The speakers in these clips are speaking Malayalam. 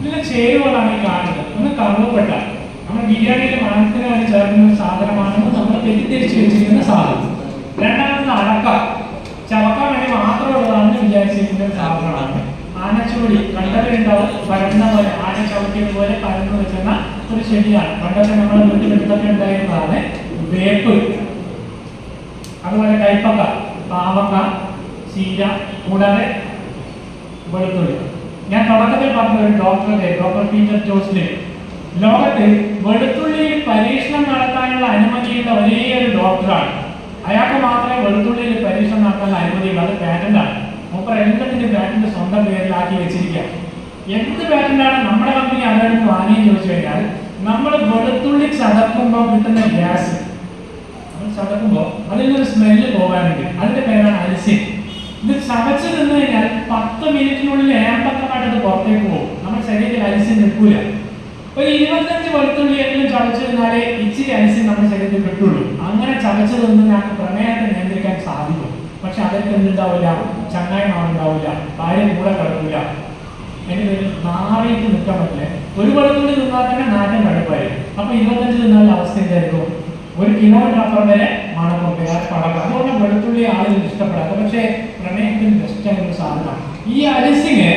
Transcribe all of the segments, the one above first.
ഇതിലെ ചേരുവകളാണ് ഈ കാണുന്നത്. ഒന്ന് കറുവപ്പെട്ട. നമ്മൾ ബിരിയാണിയിലെ മണത്തിനാണ് ചേർക്കുന്ന ഒരു സാധനമാണെന്ന് നമ്മൾ തെറ്റിദ്ധരിച്ച് വെച്ചിരിക്കുന്ന സാധനം. രണ്ടാമത് അടക്ക. ചവക്കാൻ വേണ്ടി മാത്രമുള്ളതാണെന്ന് വിചാരിച്ചിരിക്കുന്ന സാധനമാണ്. ആനച്ചുവടി കണ്ടതിലുണ്ടാവും പരന്ന പോലെ ആന ചവിട്ടിയത് പോലെ പരന്നു വെക്കുന്ന ഒരു ചെടിയാണ്. പണ്ടൊക്കെ നമ്മുടെ വീട്ടിലെടുത്തൊക്കെ ഉണ്ടായിരുന്നതാണ് വേപ്പ്. അതുപോലെ കൈപ്പക്ക പാവക്ക ചീര കൂടാതെ വെളുത്തുള്ളി. ഞാൻ തുടക്കത്തിൽ പറഞ്ഞ ഒരു ഡോക്ടറുടെ ഡോക്ടർ പീറ്റർ ജോസ്ലിൻ ലോകത്ത് വെളുത്തുള്ളിയിൽ പരീക്ഷണം നടത്താനുള്ള അനുമതിയുള്ള ഒരേ ഒരു ഡോക്ടറാണ്. അയാൾക്ക് മാത്രമേ വെളുത്തുള്ളിയിൽ പരീക്ഷണം നടത്താനുള്ള അനുമതിയുള്ളൂ അത് പാറ്റന്റാണ്. മൂപ്പർ എല്ലാത്തിന്റെ പാറ്റന്റ് സ്വന്തം പേരിലാക്കി വെച്ചിരിക്കുക. എന്ത് പാറ്റന്റാണ് നമ്മുടെ കമ്പനി അതെടുത്ത് വാങ്ങിയെന്ന് ചോദിച്ചു കഴിഞ്ഞാൽ നമ്മൾ വെളുത്തുള്ളി ചതക്കുമ്പോൾ കിട്ടുന്ന ഗ്യാസ്. ചതക്കുമ്പോൾ അതിൽ നിന്നൊരു സ്മെല്ല് പോകാനുണ്ട്. അതിന്റെ പേരാണ് അലിസിൻ ഇത് ചവച്ച് നിന്ന് കഴിഞ്ഞാൽ പത്ത് മിനിറ്റിനുള്ളിൽ ഏമ്പക്കമായിട്ട് അത് പുറത്തേക്ക് പോകും. നമ്മുടെ ശരീരത്തിൽ അലിസിൻ നിൽക്കൂല. ഒരു ഇരുപത്തഞ്ച് വെളുത്തുള്ളിയെങ്കിലും ചവച്ച് നിന്നാലേ ഇച്ചിരി അലിസിൻ നമ്മുടെ ശരീരത്തിൽ കിട്ടുള്ളൂ അങ്ങനെ ചവച്ച് നിന്ന് ഞങ്ങൾക്ക് പ്രമേഹത്തെ നിയന്ത്രിക്കാൻ സാധിക്കും. പക്ഷെ അതൊക്കെ എന്തുണ്ടാവില്ല? ചങ്ങായിമാരുണ്ടാവില്ല. ഭാര്യ കൂടെ കിടക്കില്ല എന്റെ നാളേക്ക് നിൽക്കാൻ പറ്റില്ല. ഒരു വെളുത്തുള്ളി നിന്നാൽ തന്നെ നാറ്റം കടുപ്പായി അപ്പൊ ഇരുപത്തഞ്ച് തിന്നാൽ അവസ്ഥ എന്തായിരിക്കും? ഒരു കിലോമീറ്റർ അപ്പുറം വരെ മണം വേറെ പടക്കം അതുകൊണ്ട് വെളുത്തുള്ളി ആളുകൾ ഇഷ്ടപ്പെടാത്ത. പക്ഷേ പ്രമേഹത്തിന് ബെസ്റ്റ് ആയ ഒരു സാധനമാണ് ഈ അരിസിനെ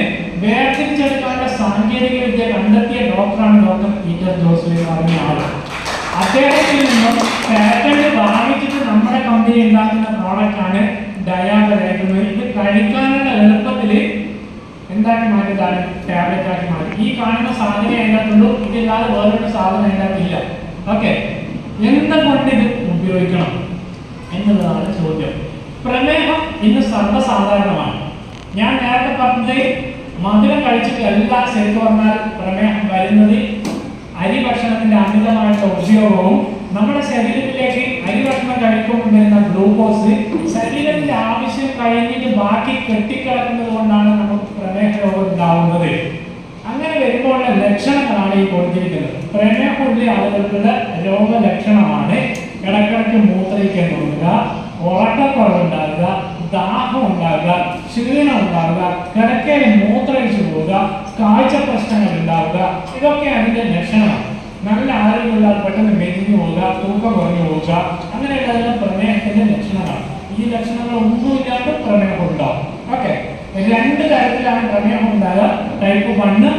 വേർതിരിച്ചെടുക്കാനുള്ള സാങ്കേതിക വിദ്യ കണ്ടെത്തിയ ഡോക്ടറാണ് ഡോക്ടർ പീറ്റർ ജോസഫ് എന്ന് പറഞ്ഞ ആൾ. അദ്ദേഹത്തിൽ നിന്നും പാറ്റന്റ് വാങ്ങിച്ചിട്ട് നമ്മുടെ കമ്പനി ഉണ്ടാക്കുന്ന പ്രോഡക്റ്റ് ആണ് ഡയാബറ്റിക് ഇത് കഴിക്കാനുള്ള എളുപ്പത്തിൽ എന്താക്കി മാറ്റിയതാണ് ടാബ്ലറ്റ് ആക്കി മാറ്റി ഈ കാണുന്ന സാധനം അതിനകത്തുള്ളൂ. ഇതില്ലാതെ വേറൊരു സാധനം അതിനകത്തില്ല. ഓക്കെ എന്തുകൊണ്ട് ഇത് ഉപയോഗിക്കണം എന്നുള്ളതാണ് ചോദ്യം. പ്രമേഹം ഇന്ന് സർവസാധാരണമാണ്. ഞാൻ നേരത്തെ പറഞ്ഞത് മധുരം കഴിച്ചിട്ട് എല്ലാ ശരിക്കും പറഞ്ഞാൽ പ്രമേഹം വരുന്നത് അരി ഭക്ഷണത്തിന്റെ അമിതമായിട്ടുള്ള ഉപയോഗവും നമ്മുടെ ശരീരത്തിലേക്ക് അരി ഭക്ഷണം കഴിക്കുമ്പോൾ വരുന്ന ഗ്ലൂക്കോസ് ശരീരത്തിന്റെ ആവശ്യം കഴിഞ്ഞിട്ട് ബാക്കി കെട്ടിക്കിടക്കുന്നത് കൊണ്ടാണ് നമുക്ക് പ്രമേഹ രോഗം ഉണ്ടാവുന്നത്. അങ്ങനെ വരുമ്പോഴുള്ള ലക്ഷണങ്ങളാണ് ഈ കൊടുത്തിരിക്കുന്നത്. പ്രമേഹമുള്ള ആളുകൾക്കുള്ള രോഗലക്ഷണമാണ് ഇടക്കിടക്ക് മൂത്രയിക്കാൻ തോന്നുക ഉറക്കക്കുറവുണ്ടാകുക ദാഹം ഉണ്ടാകുക ക്ഷീണം ഉണ്ടാകുക കിടക്കയിൽ മൂത്രയിച്ചു പോവുക കാഴ്ച പ്രശ്നങ്ങൾ ഉണ്ടാവുക ഇതൊക്കെ അതിന്റെ ലക്ഷണമാണ് നല്ല ആരോഗ്യമുള്ള പെട്ടെന്ന് മെലിഞ്ഞു പോവുക തൂക്കം കുറഞ്ഞു പോവുക അങ്ങനെയുള്ളതെല്ലാം പ്രമേഹത്തിന്റെ ലക്ഷണങ്ങളാണ്. ഈ ലക്ഷണങ്ങൾ ഒന്നുമില്ലാത്ത പ്രമേഹം ഉണ്ടാവും ഓക്കെ. രണ്ട് തരത്തിലാണ് പ്രമേഹം ഉണ്ടാകുക type one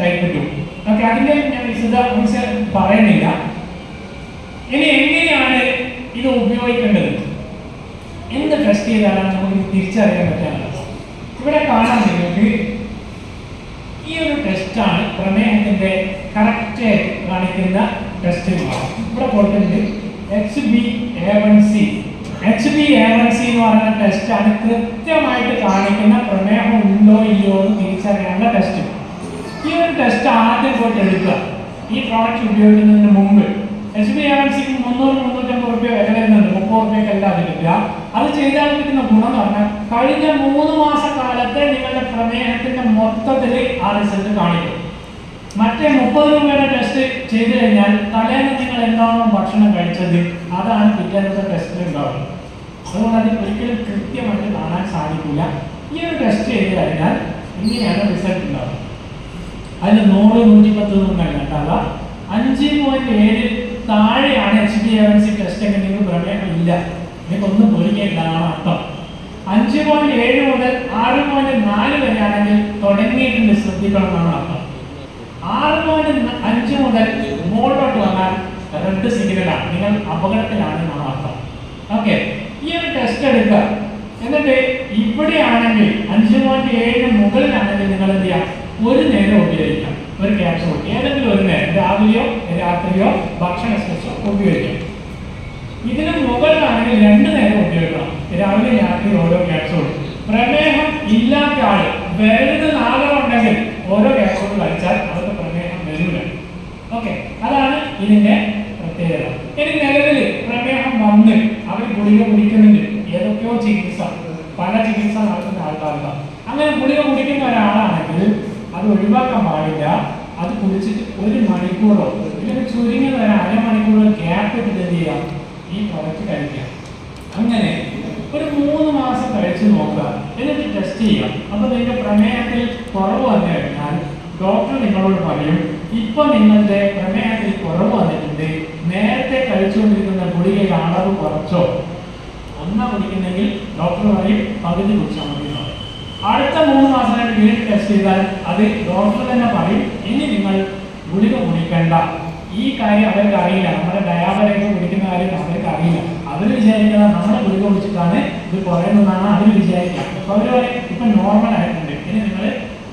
type two okay അതിന്റെ ഞാൻ വിശദ പറയുന്നില്ല. ഇനി എങ്ങനെയാണ് ഇത് ഉപയോഗിക്കേണ്ടത്? എന്ത് ട്രസ്റ്റ് ചെയ്താലാണ് നമുക്ക് തിരിച്ചറിയാൻ പറ്റാറുള്ളത് ഇവിടെ കാണാൻ നിങ്ങൾക്ക് ഈ ഒരു ടെസ്റ്റാണ് പ്രമേഹത്തിന്റെ കറക്റ്റ് കാണിക്കുന്ന ടെസ്റ്റ് ഇവിടെ കൊടുത്തിട്ടുണ്ട് H B A one C H B A one C എന്ന് പറയുന്ന ടെസ്റ്റാണ് കൃത്യമായിട്ട് കാണിക്കുന്ന പ്രമേഹം ഉണ്ടോ ഇല്ലയോ എന്ന് തിരിച്ചറിയാനുള്ള ടെസ്റ്റ് ഈ ഒരു ടെസ്റ്റ് ആദ്യം പോയിട്ട് എടുക്കുക. ഈ പ്രോഡക്റ്റ് ഉപയോഗിക്കുന്നതിന് മുമ്പ് എച്ച് ബി വൺ സിക്ക് മുന്നൂറ് മുന്നൂറ്റമ്പത് റുപ്യ വില വരുന്നുണ്ട്. മുപ്പത് റുപ്യക്കല്ല അത് കിട്ടുക. അത് ചെയ്താൽ കിട്ടുന്ന ഗുണം എന്ന് പറഞ്ഞാൽ കഴിഞ്ഞ മൂന്ന് മാസ കാലത്തെ നിങ്ങളുടെ പ്രമേഹത്തിന്റെ മൊത്തത്തിൽ ആ റിസൾട്ട് കാണിക്കും. മറ്റേ മുപ്പത് രൂപയുടെ ടെസ്റ്റ് ചെയ്തു കഴിഞ്ഞാൽ തലേന്ന് നിങ്ങൾ എന്താണോ ഭക്ഷണം കഴിച്ചത് അതാണ് പിറ്റേന്നത്തെ ടെസ്റ്റിൽ ഉണ്ടാവുന്നത് അതുകൊണ്ട് അത് ഒരിക്കലും കൃത്യമായിട്ട് കാണാൻ സാധിക്കില്ല. ഈ ഒരു ടെസ്റ്റ് ചെയ്ത് കഴിഞ്ഞാൽ ഇങ്ങനെയാണ് റിസൾട്ട് ഉണ്ടാവുന്നത് അതിന് നൂറ് നൂറ്റി പത്ത് ഒന്നും കേട്ടാല അഞ്ച് പോയിന്റ് ഏഴ് താഴെയാണ് H D M C test എങ്കിൽ നിങ്ങൾക്ക് പ്രമേഹം ഇല്ല നിങ്ങൾക്ക് ഒന്നും പേടിക്കേണ്ടതാണ് അർത്ഥം അഞ്ച് പോയിന്റ് ഏഴ് മുതൽ ആറ് പോയിന്റ് നാല് വരെ ആണെങ്കിൽ തുടങ്ങിയിട്ടുണ്ട് ശ്രദ്ധിക്കണം എന്നാണ് അർത്ഥം ആറ് പോയിന്റ് അഞ്ച് മുതൽ മുകളിലോട്ട് വന്നാൽ റെഡ് സിഗ്നലാണ് നിങ്ങൾ അപകടത്തിലാണ് എന്നാണ് അർത്ഥം ഓക്കെ ഈ ഒരു ടെസ്റ്റ് എടുക്കുക. എന്നിട്ട് ഇവിടെയാണെങ്കിൽ അഞ്ച് പോയിന്റ് ഏഴ് മുകളിലാണെങ്കിൽ നിങ്ങൾ എന്ത് ചെയ്യാം? ഒരു നേരം ഉപയോഗിക്കാം ഒരു ക്യാപ്സൂൾ ഏതെങ്കിലും ഒരു നേരം രാവിലെയോ രാത്രിയോ ഭക്ഷണ ശേഷം ഉപയോഗിക്കാം. ഇതിന് മുകളിലാണെങ്കിൽ രണ്ട് നേരം ഉപയോഗിക്കണം. രാവിലെ രാത്രി ഓരോ ക്യാപ്സൂൾ പ്രമേഹം ഇല്ലാത്ത ആൾ വരുന്നത് നാളുണ്ടെങ്കിൽ ഓരോ ക്യാപ്സൂൾ കഴിച്ചാൽ അവർക്ക് പ്രമേഹം വരില്ല ഓക്കെ അതാണ് ഇതിന്റെ പ്രത്യേകത. ഇനി നിലവിൽ പ്രമേഹം വന്ന് അവർ ഗുളിക കുടിക്കുന്നുണ്ട്. ഏതൊക്കെയോ ചികിത്സ പല ചികിത്സ നടത്തുന്ന ആൾക്കാർക്കാണ് അങ്ങനെ ഗുളിക കുടിക്കുന്ന ഒരാളാണെങ്കിൽ അത് ഒഴിവാക്കാൻ പാടില്ല അത് കുടിച്ചിട്ട് ഒരു മണിക്കൂറോ ഇല്ലെങ്കിൽ ചുരുങ്ങിയത് ഒരു അരമണിക്കൂറോ ഗ്യാപ്പ് ഇട്ടിട്ട് എന്ത് ചെയ്യാം? ഈ പ്രൊഡക്റ്റ് കഴിക്കാം. അങ്ങനെ ഒരു മൂന്ന് മാസം കഴിച്ച് നോക്കുക. എന്നിട്ട് ടെസ്റ്റ് ചെയ്യാം. അപ്പൊ നിങ്ങളുടെ പ്രമേഹത്തിൽ കുറവ് വന്നു കഴിഞ്ഞാൽ ഡോക്ടർ നിങ്ങളോട് പറയും ഇപ്പൊ നിങ്ങളുടെ പ്രമേഹത്തിൽ കുറവ് വന്നിട്ടുണ്ട്. നേരത്തെ കഴിച്ചുകൊണ്ടിരിക്കുന്ന ഗുളികയുടെ അളവ് കുറച്ചോ? ഒന്നാ കുടിക്കുന്നെങ്കിൽ ഡോക്ടർ പറയും പകുതി പറയും. അടുത്ത മൂന്ന് മാസം കഴിഞ്ഞ് വീണ്ടും ടെസ്റ്റ് ചെയ്താൽ അത് ഡോക്ടർ തന്നെ പറയും ഇനി നിങ്ങൾ ഗുളിക കുടിക്കേണ്ട. ഈ കാര്യം അവർക്ക് അറിയില്ല. നമ്മുടെ ഡയാബറ്റീസ് കുടിക്കുന്ന കാര്യം അവർക്ക് അറിയില്ല. അവർ വിചാരിക്കുന്നത് നമ്മുടെ ഗുളിക കുടിച്ചിട്ടാണ് ഇത് കുറയുന്നതാണ് അവർ വിചാരിക്കുക. അപ്പൊ അവർ പറയും ഇപ്പൊ നോർമൽ ആയിട്ടുണ്ട്. ഇനി നിങ്ങൾ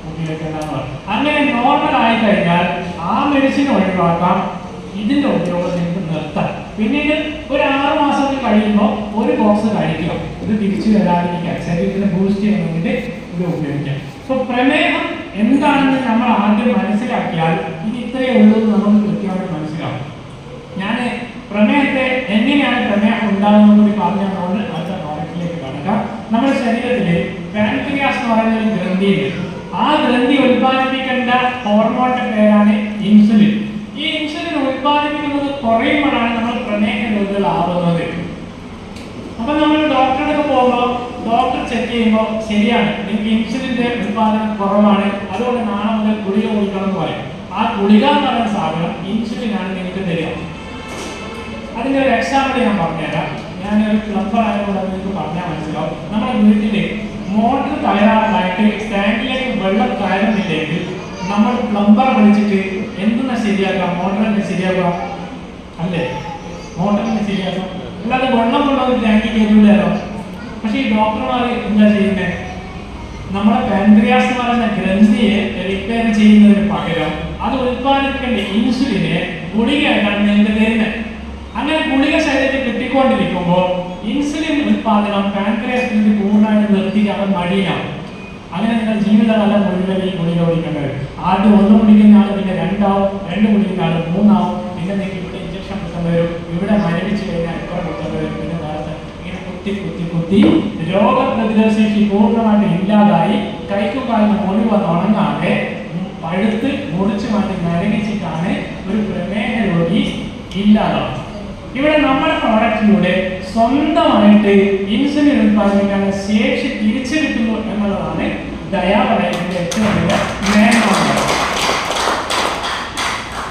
ഉപയോഗിക്കേണ്ടെന്ന് പറയും. അങ്ങനെ നോർമൽ ആയി കഴിഞ്ഞാൽ ആ മെഡിസിൻ ഒഴിവാക്കാം. ഇതിന്റെ ഉപയോഗം നിങ്ങൾക്ക് നിർത്താം. പിന്നീട് ഒരു ആറ് മാസം കഴിയുമ്പോൾ ഒരു ബോക്സ് കഴിക്കുക ഇത് തിരിച്ചു വരാതിരിക്കാൻ. ശരീരത്തിന് ബൂസ്റ്റ് വേണ്ടിയിട്ട് ഇത് ഉപയോഗിക്കാം. സോ പ്രമേഹം എന്താണെന്ന് നമ്മൾ ആദ്യം മനസ്സിലാക്കിയാൽ ഇത് ഇത്രയേ ഉള്ളൂ എന്ന് നമുക്ക് കൃത്യമായിട്ട് മനസ്സിലാവും ഞാൻ പ്രമേഹത്തെ എങ്ങനെയാണ് പ്രമേഹം ഉണ്ടാകുന്നത് കൂടി പറഞ്ഞു തന്നുകൊണ്ട് അടുത്ത പ്രോഡക്റ്റിലേക്ക് കടക്കാം നമ്മുടെ ശരീരത്തിൽ പാൻക്രിയാസ് എന്ന് പറയുന്ന ഒരു ഗ്രന്ഥിയുണ്ട് ആ ഗ്രന്ഥി ഉത്പാദിപ്പിക്കേണ്ട ഹോർമോണിന്റെ പേരാണ് ഇൻസുലിൻ ഈ ഇൻസുലിൻ ഉത്പാദിപ്പിക്കുന്നത് കുറയുമ്പോഴാണ് നമ്മൾ പ്രമേഹ രോഗികളാവുന്നത് അപ്പൊ നമ്മൾ ഡോക്ടറുടെ പോകുമ്പോൾ ഡോക്ടർ ചെക്ക് ചെയ്യുമ്പോൾ ശരിയാണ്. നിങ്ങൾക്ക് ഇൻസുലിന്റെ ഉത്പാദനം കുറവാണ്. അതുകൊണ്ട് നാളെ മുതൽ ഗുളിക കുടിക്കണം എന്ന് പറയും. ആ ഗുളിക എന്ന് പറയുന്ന സാധനം ഇൻസുലിൻ ആണ് നിങ്ങൾക്ക് തരിക. അതിന്റെ ഒരു എക്സാമ്പിൾ ഞാൻ പറഞ്ഞുതരാം. ഞാൻ ഒരു പ്ലംബർ ആയതുകൊണ്ട് നിങ്ങൾക്ക് പറഞ്ഞാൽ മനസ്സിലാവും. നമ്മുടെ വീട്ടിൽ മോട്ടർ തയ്യാറായിട്ട് ടാങ്കിലേക്ക് വെള്ളം കയറുന്നില്ലെങ്കിൽ നമ്മൾ പ്ലംബർ വിളിച്ചിട്ട് എന്തെന്നാ ശരിയാക്കാം മോട്ടറിനെ ശരിയാക്കാം അല്ലേ? മോട്ടറിനെ ശരിയാക്കാം അല്ലാതെ വെള്ളം കൊണ്ടുവന്ന് ടാങ്കിൽ കയറില്ലല്ലോ പക്ഷേ ഈ ഡോക്ടർമാർ എന്താ ചെയ്യുന്നത് നമ്മുടെ പാൻക്രിയാസ് എന്ന് പറയുന്ന ഗ്രന്ഥിയെ റിപ്പയർ ചെയ്യുന്നതിന് പകരം അത് ഉത്പാദിപ്പിക്കേണ്ട ഇൻസുലിനെ ഗുളികയായിട്ടാണ് നിങ്ങൾക്ക് തരുന്നത് അങ്ങനെ ഗുളിക ശരീരത്തിൽ കിട്ടിക്കൊണ്ടിരിക്കുമ്പോൾ ഇൻസുലിൻ ഉത്പാദനം പാൻക്രിയാസ് ഗ്രന്ഥി പൂർണമായിട്ട് നിർത്തിയിട്ട് അവൻ മടിയിലാണ്. അങ്ങനെ നിങ്ങൾ ജീവിതകാലം മുഴുവൻ ഈ ഗുളിക കുടിക്കേണ്ടത് ആദ്യം ഒന്ന് കുടിക്കുന്ന ആൾ പിന്നെ രണ്ടാവും രണ്ട് കുടിക്കുന്ന ആൾ മൂന്നാവും പിന്നെ നിങ്ങൾക്ക് ഇവിടെ ഇഞ്ചക്ഷൻ കുത്തേണ്ടി വരും ഇവിടെ മരവിച്ച് കഴിഞ്ഞാൽ എത്ര കുത്തേണ്ടി വരും പിന്നെ നേരത്തെ ഇങ്ങനെ കുത്തി കുത്തി കുത്തി. രോഗപ്രതിരോധ ശേഷി പൂർണമായിട്ട് ഇല്ലാതായി. കൈക്കും കാലിന് വന്ന് ഉണങ്ങാതെ പഴുത്ത് മുറിച്ച് മാറ്റി നരകിച്ചിട്ടാണ് ഒരു പ്രമേഹ രോഗി ഇല്ലാതാവുന്നത്. ഇവിടെ നമ്മുടെ പ്രോഡക്റ്റിലൂടെ സ്വന്തമായിട്ട് ഇൻസുലിൻ ഉത്പാദിപ്പിക്കാനുള്ള ശേഷി തിരിച്ചെടുക്കുന്നു എന്നുള്ളതാണ് ഡയാബറ്റൈസിന്റെ ഏറ്റവും വലിയ